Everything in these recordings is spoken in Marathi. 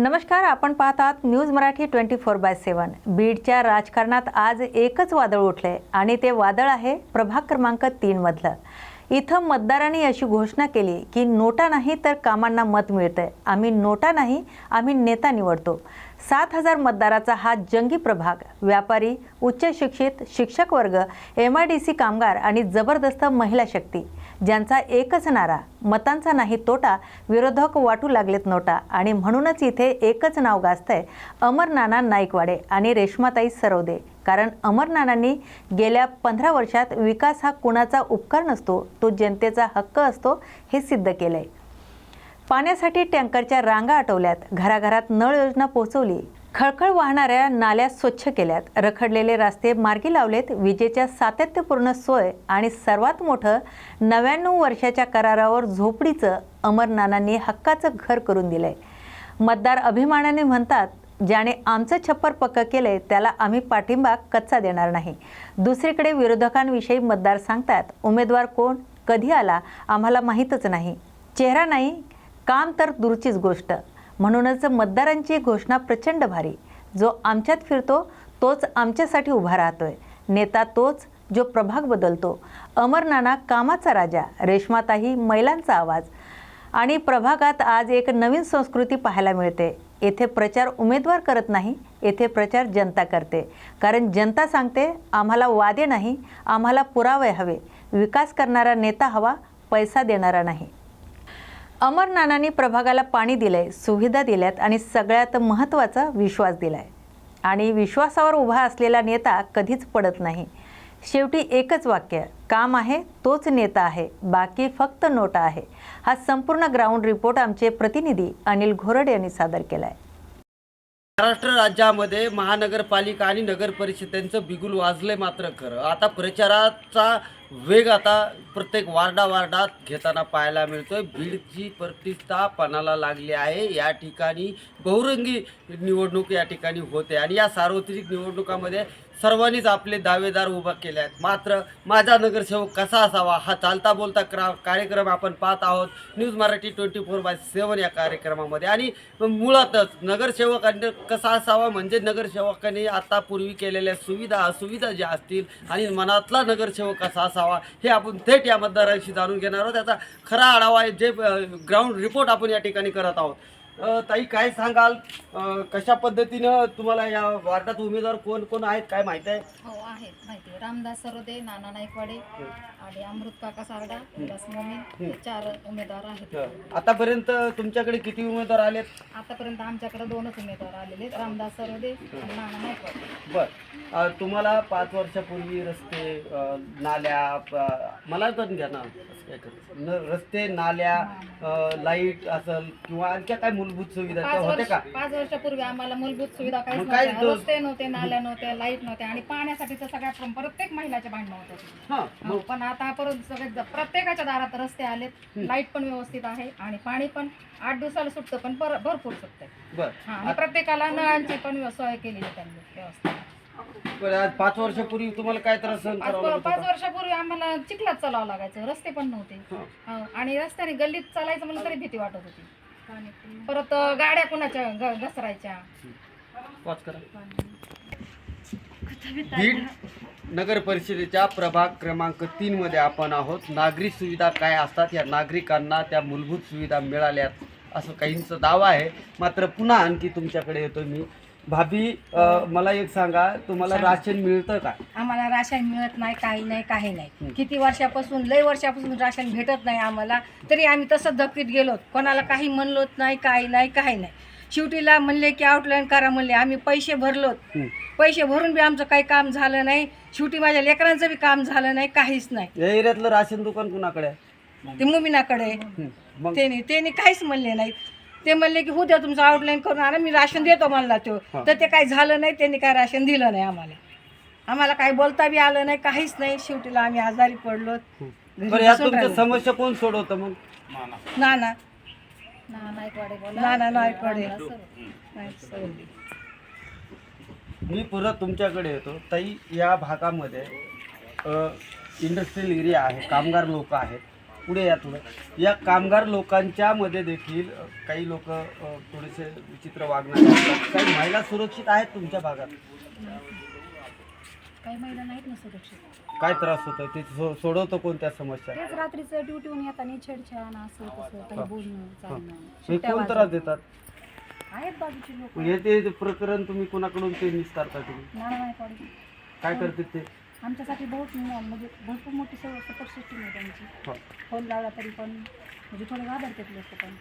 नमस्कार आपण पाहतात news Marathi twenty four by seven. बीडच्या राजकारणात आज एकच वादळ उठले आणि ते वादळ आहे प्रभाग क्रमांक तीनमधलं इथं मतदारांनी अशी घोषणा केली की नोटा नाही तर कामांना मत मिळतंय. आम्ही नोटा नाही आम्ही नेता निवडतो. सात हजार मतदाराचा हा जंगी प्रभाग व्यापारी उच्च शिक्षित शिक्षक वर्ग एम आय डी सी कामगार आणि जबरदस्त महिला शक्ती ज्यांचा एकच नारा मतांचा नाही तोटा विरोधक वाटू लागलेत नोटा आणि म्हणूनच इथे एकच नाव गाजतंय अमरनाना नाईकवाडे आणि रेश्माताई सरोदे. कारण अमरनानांनी गेल्या पंधरा वर्षात विकास हा कुणाचा उपकार नसतो तो जनतेचा हक्क असतो हे सिद्ध केलंय. पाण्यासाठी टँकरच्या रांगा आटवल्यात. घराघरात नळ योजना पोहोचवली. खळखळ वाहणाऱ्या नाल्या स्वच्छ केल्यात. रखडलेले रस्ते मार्गी लावलेत. विजेच्या सातत्यपूर्ण सोय आणि सर्वात मोठं नव्याण्णव वर्षाच्या करारावर झोपडीचं अमरनानांनी हक्काचं घर करून दिलंय. मतदार अभिमानाने म्हणतात ज्याने आमचं छप्पर पक्क केलंय त्याला आम्ही पाठिंबा कच्चा देणार नाही. दुसरीकडे विरोधकांविषयी मतदार सांगतात उमेदवार कोण? कधी आला? आम्हाला माहीतच नाही. चेहरा नाही काम तर दूरचीच गोष्ट. म्हणूनच मतदारांची घोषणा प्रचंड भारी. जो आमच्यात फिरतो तोच आमच्यासाठी उभा राहतोय. नेता तोच जो प्रभाग बदलतो. अमरनाना कामाचा राजा रेश्माताही महिलांचा आवाज. आणि प्रभागात आज एक नवीन संस्कृती पाहायला मिळते. येथे प्रचार उमेदवार करत नाही येथे प्रचार जनता करते. कारण जनता सांगते आम्हाला वादे नाही आम्हाला पुरावे हवे. विकास करणारा नेता हवा पैसा देणारा नाही. अमर नानांनी प्रभागाला पाणी दिलंय सुविधा दिल्यात आणि सगळ्यात महत्त्वाचा विश्वास दिलाय. आणि विश्वासावर उभा असलेला नेता कधीच पडत नाही. शेवटी एकच वाक्य काम आहे तोच नेता आहे बाकी फक्त नोटा आहे. हा संपूर्ण ग्राउंड रिपोर्ट आमचे प्रतिनिधी अनिल घोरड यांनी सादर केलाय. महाराष्ट्र राज्यामध्ये महानगरपालिका आणि नगर परिषदेचं बिगुल वाजलंय मात्र खरं. आता प्रचाराचा वेग आता प्रत्येक वार्डा वार्डात घेताना पाहायला मिळतोय. बीडची प्रतिष्ठा पणाला लागली आहे. या ठिकाणी बहुरंगी निवडणूक या ठिकाणी होते. आणि या सार्वत्रिक निवडणुकामध्ये सर्वांनीच आपले दावेदार उभा केले आहेत. मात्र माझा नगरसेवक कसा असावा हा चालता बोलता क्रा कार्यक्रम आपण पाहत आहोत. News Marathi twenty four by seven या कार्यक्रमामध्ये. आणि मुळातच नगरसेवकांनी कसा असावा म्हणजे नगरसेवकांनी आता पूर्वी केलेल्या सुविधा असुविधा ज्या असतील आणि मनातला नगरसेवक कसा असावा हे आपण थेट या मतदारांशी जाणून घेणार आहोत. त्याचा खरा आढावा आहे जे ग्राउंड रिपोर्ट आपण या ठिकाणी करत आहोत. ताई काय सांगाल? कशा पद्धतीनं तुम्हाला या वार्डात उमेदवार कोण कोण आहेत काय माहिती आहे? हो आहेत. माहिती आहे. रामदास सरोदे नाना नाईकवाडे आणि अमृत काका सारडा विलास मोमीन हे चार उमेदवार आहेत. आतापर्यंत तुमच्याकडे किती उमेदवार आलेत? आतापर्यंत आमच्याकडे दोनच उमेदवार आलेले आहेत. रामदास सरोदे आणि नाना नाईकवाडे. बर. अ, तुम्हाला पाच वर्षापूर्वी रस्ते अ, नाल्या प- मला तर घ्या ना रस्ते नाल्या अ, लाइट असेल किंवा आणखी काय मूलभूत सुविधा त्या पाच होत्या वर्ष का? पाच वर्षापूर्वी आम्हाला मूलभूत सुविधा काहीच मग काय नव्हत्या रस्ते नव्हते नाल्या नव्हत्या लाइट नव्हत्या आणि पाण्यासाठी तर सगळ्या प्रत्येक महिलाच्या भांडणं होत्या हा हो, पण आता परत सगळे प्रत्येकाच्या दारात रस्ते आलेत लाइट पण व्यवस्थित आहे आणि पाणी पण आठ दिवसाला सुटतं पण पर- भरपूर सुटतंय. बर. हा आणि प्रत्येकाला नळांची पण सोय केलेली आहे त्यांनी बरं, आज पाच वर्षापूर्वी तुम्हाला काय त्रास सहन आज करावा प- लागत पाच होता? वर्षापूर्वी आम्हाला चिखलात चालावं लागायचं रस्ते पण नव्हते. हा. हो, आणि रस्त्याने गल्लीत चालायचं मला तरी भीती वाटत होती. परत गाड्या कुणाच्या घसरायच्या? वाच करा. बीड नगर परिषदेच्या प्रभाग क्रमांक तीन मध्ये आपण आहोत. नागरिक सुविधा काय असतात या नागरिकांना त्या मूलभूत सुविधा मिळाल्यात असं काहींचा दावा आहे. मात्र पुन्हा आणखी तुमच्याकडे येतो मी. भाभी अ, मला एक सांगा तुम्हाला राशन मिळतं का? आम्हाला राशन मिळत नाही काही नाही काही नाही. किती वर्षापासून लय वर्षापासून राशन भेटत नाही आम्हाला. तरी आम्ही तसं धक्कीत गेलो. कोणाला काही म्हणलोत नाही काही नाही काही नाही. शेवटीला म्हणले की आउटलाईन करा म्हणले. आम्ही पैसे भरलोत. हं. पैसे भरून बी आमचं काही काम झालं नाही. शेवटी माझ्या लेकरांचं बी काम झालं नाही काहीच नाही. या एरियातलं राशन दुकान कुणाकडे आहे? ते मुमिनाकडे हं. मग? त्याने त्याने काहीच म्हणले नाही ते म्हणले की उद्या तुमचं आउटलाईन करून आणा मी राशन देतो म्हणला तो. तर ते काही झालं नाही त्यांनी काय राशन दिलं नाही आम्हाला. आम्हाला काही बोलता बी आलं नाही काहीच नाही. शेवटीला आम्ही आजारी पडलो. घरी बरं या बसून तुमच्या राहिलो. समस्या कोण सोडवतं मग? ना ना ना ना. नाही. मी परत तुमच्याकडे येतो. ताई या भागामध्ये इंडस्ट्रियल एरिया आहे कामगार लोक आहेत. पुढे या थोडं या कामगार लोकांच्या मध्ये देखील काही लोक थोडेसे विचित्र वागणारे काही महिला सुरक्षित आहेत तुमच्या भागात? काही महिला नाहीत ना सुरक्षित. काय त्रास होतो ते सो- सोडवतो कोणत्या समस्या? तेच रात्रीचं ड्युटीहून येताना छेडछाण असं तसं काही बोलणं चालणं हे. शिट्ट्या कोण त्रास वाजवणं. देतात? आहेत बाजूची लोक. हे ते प्रकरण तुम्ही कोणाकडून ते निस्तारता तुम्ही? नाना काय करते ते? आमच्यासाठी बहुत म- म्हणजे भरपूर मोठी सपोर्ट सिस्टीम आहे त्यांची हो. फोन लावला तरी पण म्हणजे थोडे घाबरतात लोक पण.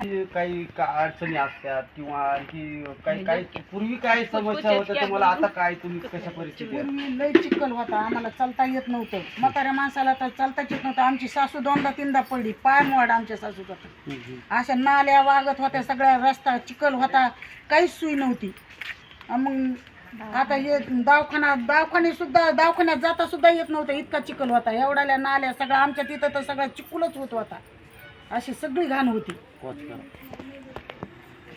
की काही का अडचणी असतात किंवा आणखी काही काही पूर्वी काय समस्या होत्या तुम्हाला आता काय तुम्ही कशा परिस्थिती आहे? पूर्वी लय चिखल होता आम्हाला चालता येत नव्हतं म्हाताऱ्या माणसाला तर चालताच येत नव्हतं आमची सासू दोनदा तीनदा पडली पाय मोड आमच्या सासूचा तर. हम्म, हम्म. अशा नाल्या वागत होत्या सगळ्या रस्ता चिखल होता काहीच सोय नव्हती अन मग आता हे दवाखाना दवाखाने सुद्धा दवाखान्यात जाता सुद्धा येत नव्हतं. इतका चिखल होता. एवढ्याल्या नाल्या सगळ्या आमच्या तिथं तर सगळा चिखलच होत होता. अशी सगळी घाण होती.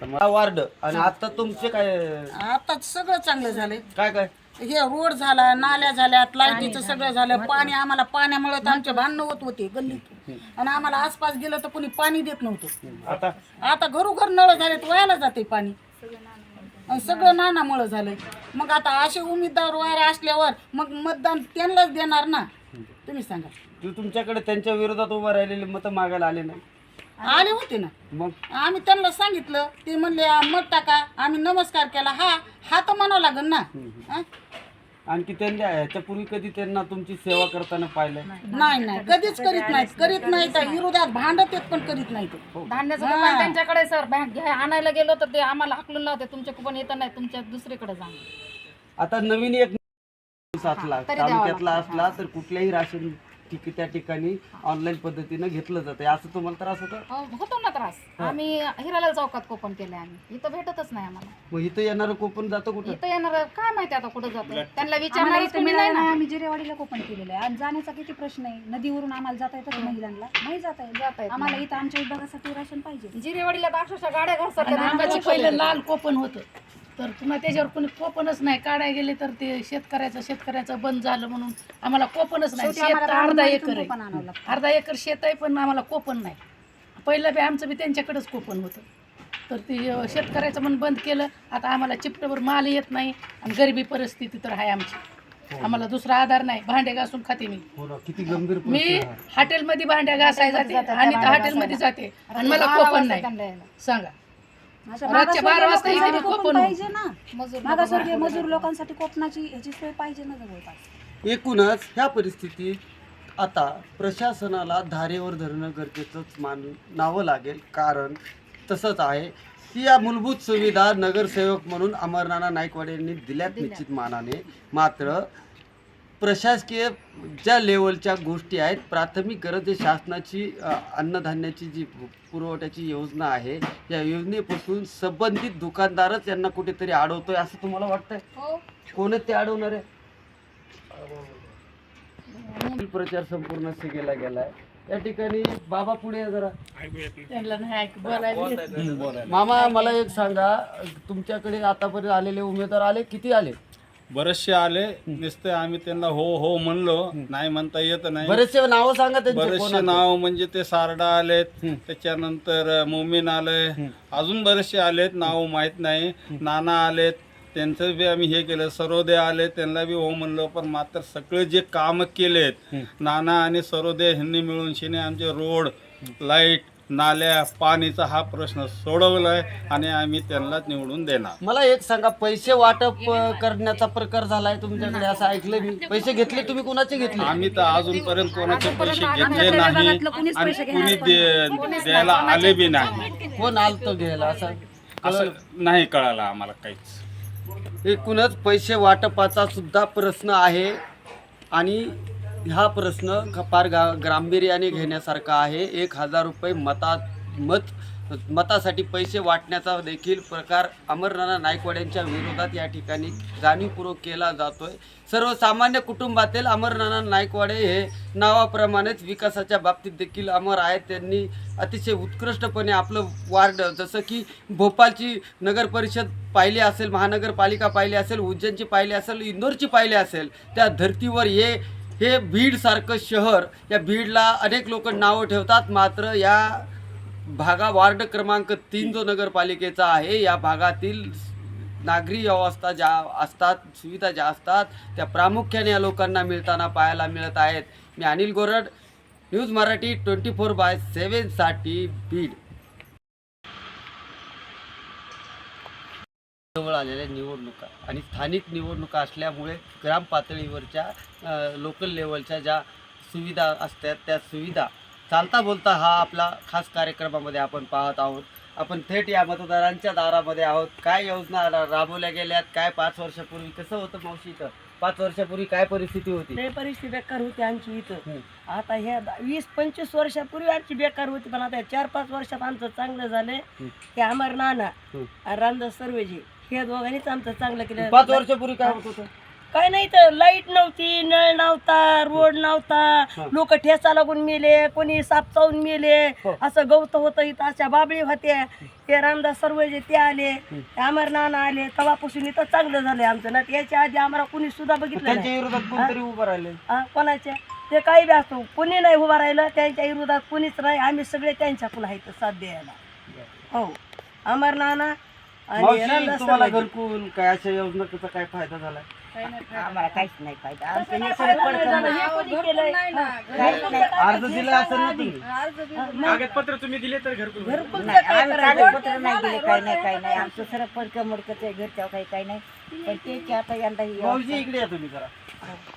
वार्ड. आणि आता तुमचे काय? आता सगळं चांगलं झालंय. काय काय? हे रोड झाला नाल्या झाल्यात लाईटीचं सगळं झालं. पाणी आम्हाला पाण्यामुळे तर आमचे भांडणं होत होते गल्लीत आणि आम्हाला आसपास गेलं तर कोणी पाणी देत नव्हतं. आता? आता घरोघर नळ झालेत वयाला जाते पाणी. आणि सगळं नानामुळं झालंय. मग आता असे उमेदवार वारे असल्यावर मग मतदान त्यांनाच देणार ना? तुम्ही सांगा. तू तुमच्याकडे त्यांच्या विरोधात उभं राहिलेले मतं मागायला आले नाही. आले होते ना? मग? आम्ही त्यांना सांगितलं ते म्हणले "आ, मत टाका. आम्ही नमस्कार केला. हा हा तर म्हणावं लागेल ना? हा? आणखी त्यांनी ह्याच्यापूर्वी कधी त्यांना तुमची सेवा करताना पाहिलं? नाही. नाही कधीच करीत नाहीत करीत नाही तर विरोधात भांडत येत पण करीत नाहीत. धान्याचं दुकान त्यांच्याकडे सर. बँक घ्या. आणायला गेलो तर ते आम्हाला हाकलून लावते. तुमच्या कुपन येतं नाही. तुमच्या दुसरीकडे जा. आता नवीन एक असला तरी द्यावा तालुक्यातला असला तर कुठल्याही राशन ठिक त्या ठिकाणी ऑनलाईन पद्धतीनं घेतलं जातं असं तुम्हाला त्रास होतं? हो, होतो ना त्रास. आम्ही हिरालाल चौकात कोपन केले आम्ही. इथं भेटतच नाही आम्हाला. मग इथं येणारं कोपन जातं कुठं? इथं येणार काय माहिती आता कुठं जातं? त्यांना आम्हाला विचारणार इथं तुम्ही नाही मिळालं ना नाही, आम्ही जिरेवाडीला कोपन केलेलं आहे. आणि जाण्याचा किती प्रश्न आहे? नदीवरून आम्हाला जाता येतं का महिलांना नाही जाता येत. जाता येत आम्हाला इथं आमच्या विभागासाठी राशन पाहिजे. जिरेवाडीला तर अक्षरशः गाड्या घासतात चिखल पहिलं. लाल कोपन होतं. तर पुन्हा त्याच्यावर कोणी कोपनच नाही. काढाय गेले तर ते शेतकऱ्याचं शेतकऱ्याचं बंद झालं म्हणून आम्हाला कोपनच नाही. शेत तर अर्धा एकर आहे. अर्धा एकर शेत आहे पण आम्हाला कोपन नाही. पहिलं बी आमचं बी त्यांच्याकडेच कोपन होतं. तर ते शेतकऱ्याचं पण बंद केलं. आता आम्हाला चिपटवर माल येत नाही आणि गरिबी परिस्थिती तर आहे आमची. आम्हाला दुसरा आधार नाही. भांडे घासून खाते मी. हो ना किती गंभीर मी. हॉटेलमध्ये भांड्या घासाय जाते आणि हॉटेलमध्ये जाते. आणि मला कोपन नाही. सांगा. अशा रातच्या बारा मागासवर्गीय वाजता इथे लोकांसाठी बी कोपन कोपन पाहिजे ना. मजूर मागासवर्गीय मजूर लोकांसाठी कोपनाची ह्याची सोय पाहिजे ना जवळपास. एकूणच ह्या परिस्थितीत आता प्रशासनाला धारेवर धरणं गरजेचंच मानावं लागेल. कारण तसंच आहे. की या मूलभूत सुविधा नगरसेवक म्हणून अमरनाना नाईकवाडे यांनी दिल्यात. निश्चित मानाने. मात्र प्रशासकीय ज्या लेवलच्या गोष्टी आहेत. प्राथमिक गरज जे शासनाची अन्नधान्याची जी पुरवठ्याची योजना आहे या योजनेपासून संबंधित दुकानदारच यांना कुठेतरी अडवतोय असं तुम्हाला वाटतंय? हो. कोण ते अडवणार आहे? प्रचार संपूर्ण गेला गेलाय. या ठिकाणी बाबा पुढे जरा. मामा मला एक सांगा. तुमच्याकडे आतापर्यंत आलेले उमेदवार आले? किती आले? बरेचसे आले नुसते आम्ही त्यांना हो हो म्हणलो. नाही म्हणता येत नाही. बरेचसे नावं सांगा त्यांचे बरेचसे? नाव म्हणजे ते सारडा आलेत त्याच्यानंतर मोमीन आलंय अजून बरेचसे आलेत नाव माहीत नाही. नाना आलेत त्यांचं बी आम्ही हे केलं सरोदे आले त्यांना बी हो म्हणलो पण मात्र सगळे जे काम केलेत नाना आणि सरोदे ह्यांनी मिळून शिने आमचे रोड लाइट नाल्या पाणीचा हा प्रश्न सोडवलाय आणि आम्ही त्यांनाच निवडून देणार. मला एक सांगा पैसे वाटप अ, करण्याचा प्रकार झालाय तुमच्याकडे असं ऐकलं मी. पैसे घेतले तुम्ही कोणाचे घेतले? आम्ही तर अजूनपर्यंत कोणाचे पैसे घेतले नाही आणि कुणी दे- द्यायला आले बी नाही. कोण आलतो घ्यायला असं? असं नाही कळालं आम्हाला काहीच. एकूणच पैसे वाटपाचा सुद्धा प्रश्न आहे आणि हा प्रश्न फार गा गांभीर्याने घेण्यासारखा आहे. एक हजार रुपये मतात मत मतासाठी पैसे वाटण्याचा देखील प्रकार अमरनाना नायकवाड्यांच्या विरोधात या ठिकाणी जाणीवपूर्वक केला जातोय. सर्वसामान्य कुटुंबातील अमरनाना नायकवाडे हे नावाप्रमाणेच विकासाच्या बाबतीत देखील अमर आहेत. त्यांनी अतिशय उत्कृष्टपणे आपलं वार्ड जसं की भोपाळची नगर परिषद पाहिली असेल महानगरपालिका पाहिली असेल उज्जैनची पाहिली असेल इंदोरची पाहिली असेल त्या धर्तीवर हे हे बीडसारखं शहर या बीडला अनेक लोक नावं ठेवतात. मात्र या भागा वार्ड क्रमांक तीन जो नगरपालिकेचा आहे या भागातील नागरी व्यवस्था ज्या असतात सुविधा ज्या असतात त्या प्रामुख्याने या लोकांना मिळताना पाहायला मिळत आहेत. मी Anil Gorad news Marathi twenty four by सेवनसाठी Beed. जवळ आलेल्या निवडणुका आणि स्थानिक निवडणुका असल्यामुळे ग्राम पातळीवरच्या लोकल लेवलच्या ज्या सुविधा असतात त्या सुविधा चालता बोलता हा आपला खास कार्यक्रमामध्ये आपण पाहत आहोत. आपण थेट या मतदारांच्या दारामध्ये आहोत. काय योजना राबवल्या गेल्यात? काय पाच वर्षापूर्वी कसं होतं मावशी इथं? पाच वर्षापूर्वी काय परिस्थिती होती? लय परिस्थिती बेकार होती आमची इथं. आता ह्या वीस पंचवीस वर्षापूर्वी आमची बेकार होती पण आता चार पाच वर्षात आमचं चांगलं झालंय. हे अमर नाना रामदास सर्वेजी. हे दोघांनीच आमचं चांगलं केलं. पाच वर्षापूर्वी काय होत होतं? काय नाही तर लाइट नव्हती नळ नव्हता रोड नव्हता. लोक ठेचा लागून मेले कोणी साप चावून मेले. हो. असं गवत होतं इथं अशा बाबळी होत्या. ते रामदास सर्वेजे ते आले ते अमर नाना आले. तेव्हापासून इथं चांगलं झालंय आमचं. ना याच्या आधी आम्हाला कुणी सुद्धा बघितलं नाही. त्यांच्या विरोधात कोणतरी उभं राहिले हा, कोणाच्या? ते काही बी असतो कोणी नाही उभा राहिलं त्यांच्या विरोधात कोणीच नाही. आम्ही सगळे त्यांच्याकडून आहेत साथ द्यायला. हो. अमर नाना आणि मावशी तुम्हाला सर्वेजी. घरकुल काय अशा योजनेचा काय फायदा झाला आम्हाला काहीच नाही फायदा. आमचं हे सगळं पडकं नाही. काय अर्ज दिला असेल ना तुम्ही. कागदपत्र तुम्ही दिले तर घरकुल काय करायचं? कागदपत्र नाही दिले काही नाही काही नाही. आमचं सरळ पडकं मडकं आहे घरच्या काही काही नाही. पण त्याची आता यंदा ही भाऊजी इकडे या तुम्ही जरा.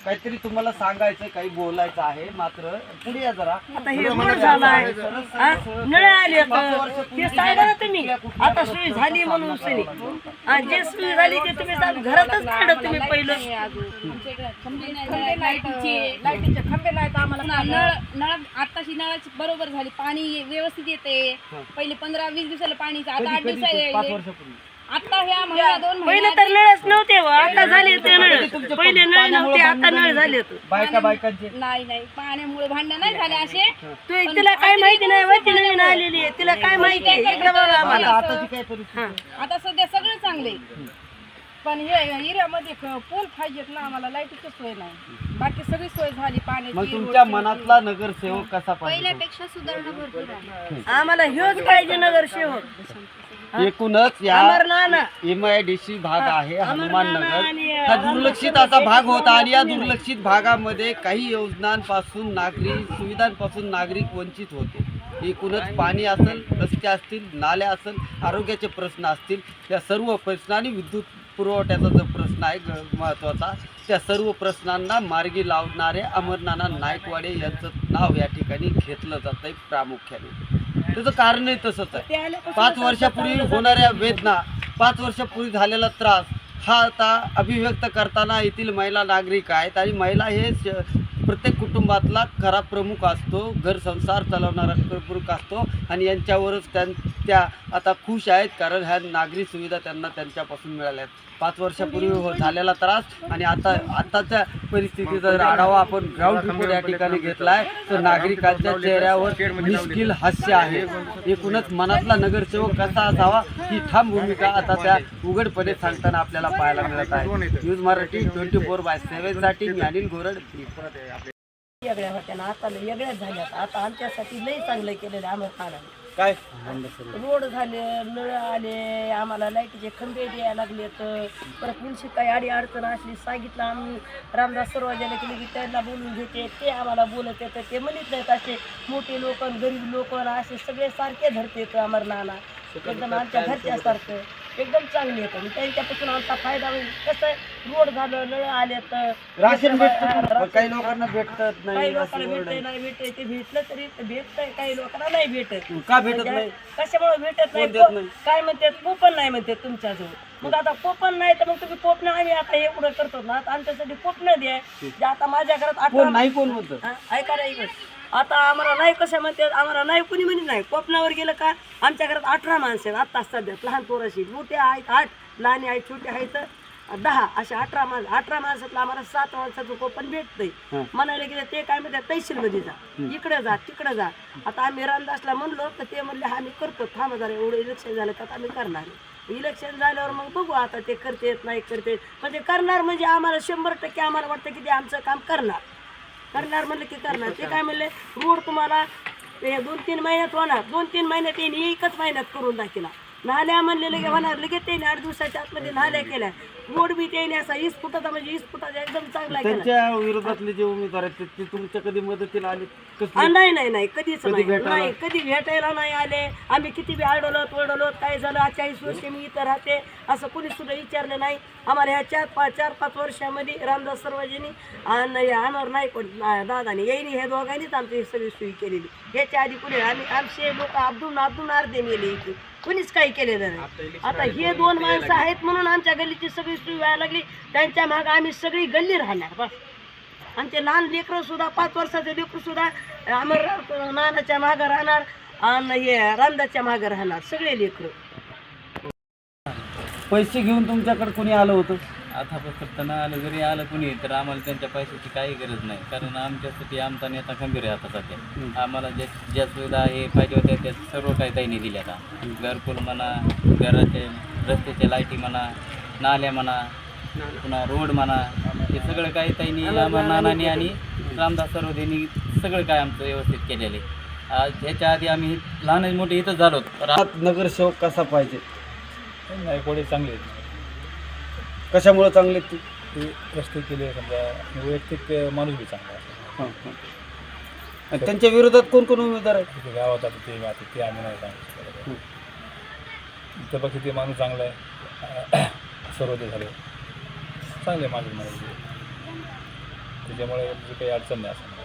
काहीतरी तुम्हाला सांगायचं काही बोलायचं आहे मात्र पुढे या जरा. आता हे रोड झालाय हा? नळ आले तर ते सांगा ना तुम्ही. आता सोय झाली म्हणून हा, जे सोय झाली ते तुम्ही. घरातच तुम्ही पहिलं. खंबे लाईटीचे लाईटीचे खंबे नाहीत आम्हाला नळ नळ आताशी नळाची बरोबर झाली. पाणी व्यवस्थित येते. पहिले पंधरा वीस दिवसाला पाणी आता आठ दिवसाला पाच. वर्षापूर्वी? आता ह्या महिना दोन पहिले तर नळच नव्हते हो. आता झाले ते नळ. पहिले नळ पाण्यामुळे नव्हते आता भांडणं नळ झाले बायका बायकांचे. नाही नाही पाण्यामुळे भांडण नाही झाले असे. तू तिला काय माहिती नाही व ती नवीन आलेली आहे. तिला काय माहिती आहे? इकडे बघा आम्हाला. आता आताची काय परिस्थिती? आता सध्या सगळं चांगले पण हे एरियामध्ये पूल पाहिजेत ना आम्हाला लाईटीची सोय नाही. बाकी सगळी सोय झाली मग पाण्याची तुमच्या मनातला नगरसेवक कसा पाहिजे? पहिल्यापेक्षा सुधारणा भरपूर आहे. आम्हाला ह्योच पाहिजे नगरसेवक. एकूणच या Amar Nana M I D C भाग आहे हनुमान नगर. हा दुर्लक्षित असा भाग होता आणि या दुर्लक्षित भागामध्ये काही योजनांपासून नागरिक सुविधांपासून नागरिक वंचित होते. एकूणच पाणी असेल रस्ते असतील नाल्या असेल आरोग्याचे प्रश्न असतील या सर्व प्रश्न आणि विद्युत पुरवठ्याचा जो प्रश्न आहे महत्त्वाचा त्या सर्व प्रश्नांना मार्गी लावणारे अमरनाना नायकवाडे यांचं नाव या ठिकाणी घेतलं जात आहे प्रामुख्याने. त्याचं कारणही तसंच आहे. पाच वर्षापूर्वी होणाऱ्या वेदना पाच वर्षापूर्वी झालेला त्रास हा आता अभिव्यक्त करताना येथील महिला नागरिक आहेत आणि महिला हे प्रत्येक कुटुंबातला खरा प्रमुख असतो घर संसार चालवणारा प्रमुख असतो आणि यांच्यावरच त्यां त्या आता खुश आहेत कारण ह्या नागरी सुविधा त्यांना त्यांच्यापासून मिळाल्या आहेत. पाच वर्षापूर्वी हो झालेला त्रास आणि आता आताच्या परिस्थितीचा जर आढावा आपण ग्राउंड रिपोर्ट या ठिकाणी घेतला आहे. तर नागरिकांच्या चेहऱ्यावर निष्किल हास्य आहे. एकूणच मनातला नगरसेवक कसा असावा ही ठाम भूमिका आता त्या उघडपणे सांगताना आपल्याला पाहायला मिळत आहे. News Marathi twenty four by सेव्हनसाठी मी अनिल गोरड वेगळ्या होत्या ना आता लय वेगळ्याच झाल्यात. आता आमच्यासाठी लई चांगलं केलेलं आहे आम्हाला काय? रोड झाले नळ आले आम्हाला लाईटीचे खंबे द्यायला लागले तर परत मुलशी काही अडी अडचण असली सांगितलं आम्ही. रामदास सर्वाजाला केले की त्यांना बोलून घेते. ते आम्हाला बोलत येतं ते म्हणत नाहीत असे मोठे लोक गरीब लोक असे सगळे सारखे धरते अमर नाना. एकदम आमच्या घरच्यासारखं. एकदम चांगले येतं त्यांच्यापासून आमचा फायदा होईल. कसं आहे, रोड झालं नळ आले तर राशन भेटतं पण काही लोकांना भेटत काही नाही लोकांना ओरड. नाही ते भेटलं तरी भेटतंय. काही लोकांना नाही भेटत. का भेटत म्हणजे नाही? कशामुळे भेटत नाही? कोण देत नाही? काय म्हणतात? कोपन नाही म्हणतात तुमच्याजवळ. मग आता कोपन नाही तर मग तुम्ही कोपन आम्ही आता हे पुढे करतो ना? आता आमच्यासाठी कोपन द्या जे आता माझ्या घरात कोण अठरा नाही कोण होतं? हा, ऐका ना ऐका. आता आम्हाला नाही कसं म्हणतात आम्हाला नाही कुणी म्हणत नाही. कोपनावर गेलं का? आमच्या घरात अठरा माणसं आहेत. आत्ता सध्या लहान पोराशी मोठे आहेत आठ लहान आहेत छोटे आहेत. दहा अशा अठरा माणसं. अठरा माणसातलं आम्हाला सात माणसाचं कोपन भेटतंय. म्हणायला गेलं ते काय म्हणतात? तहसीलमध्ये जा. इकडे जा तिकडे जा. आता आम्ही रामदासला म्हणलो तर ते म्हणले आम्ही करतो. थांबा जरा एवढं इलेक्शन झालं का आता आम्ही करणार. इलेक्शन झाल्यावर मग बघू आता ते करतेत नाही करतेत म्हणजे करणार म्हणजे आम्हाला शंभर टक्के आम्हाला वाटतं की ते आमचं काम करणार. करणार म्हणलं की करणार. ते काय म्हणले रोड तुम्हाला हे दोन तीन महिन्यात होणार. दोन तीन महिन्यात येईन एकच महिन्यात करून दाखिला नाल्या म्हणले लगे होणार. लगेच त्याने आठ दिवसाच्या आतमध्ये नाल्या केल्या. रोड बी त्याने असा वीस फुटाचा म्हणजे वीस फुटाचा एकदम चांगला केला. त्यांच्या विरोधातले जे उमेदवार आहेत ते- ते तुमच्या कधी मदतीला आले? आ, नाही नाही नाही कधीच कधी नाही. भेटायला? नाही कधी भेटायला नाही आले. आम्ही किती बी आडवलो तोडलो काय झालं चाळीस वर्ष मी इथं राहते असं कोणी सुद्धा विचारलं नाही. आम्हाला ह्या चार पाच चार पाच वर्षामध्ये रामदास सर्वाजींनी आणि हे अमर नाईक अं, दादानी यांनी हे दोघांनीच आमची ही सगळी सोयी केलेली. ह्याच्या आधी कुणी आम्ही आमचे लोक अब्दुल अब्दुल अर्धे मेले इथे. कुणीच काही केलेलं नाही. आता हे दोन माणसं आहेत म्हणून आमच्या गल्लीची सगळी सोय व्हायला लागली. त्यांच्या मागं आम्ही सगळी गल्ली राहणार बस. आमचे लहान लेकरं सुद्धा पाच वर्षाचे लेकरं सुद्धा अमर नानाच्या मागं राहणार आणि हे रामदाच्या मागं राहणार सगळे लेकरं. पैसे घेऊन तुमच्याकडे कोणी आलं होतं? आता करताना आलं. जरी आलं कुणी तर आम्हाला त्यांच्या पैशाची काही गरज नाही. कारण आमच्यासाठी आमचा नेता खंबीर आहे आता सध्या. आम्हाला ज्या ज्या सुविधा हे पाहिजे होत्या त्या सर्व काही त्यांनी दिल्या आता घरकुल म्हणा घराचे रस्त्याच्या लाईटी म्हणा नाल्या म्हणा पुन्हा रोड म्हणा हे सगळं काही त्यांनी नानानी आणि रामदास सर्वदेनी सगळं काय आमचं व्यवस्थित केलेलं आहे. आज ह्याच्या आधी आम्ही लहान मोठे इथंच झालो. नगरसेवक कसा पाहिजे? नाही कोणी चांगले कशामुळे चांगले ते? ते रस्ते केले समजा वैयक्तिक माणूस बी चांगला हां, हां. आणि त्यांच्या विरोधात कोण कोण उमेदवार तिथे गावात आता ते आता ते आम्ही नाही सांगू शकत इथं पक्ष ते माणूस चांगला आहे. सर्व झाले. चांगले माझे म्हणायचे त्याच्यामुळे काही अडचण नाही असं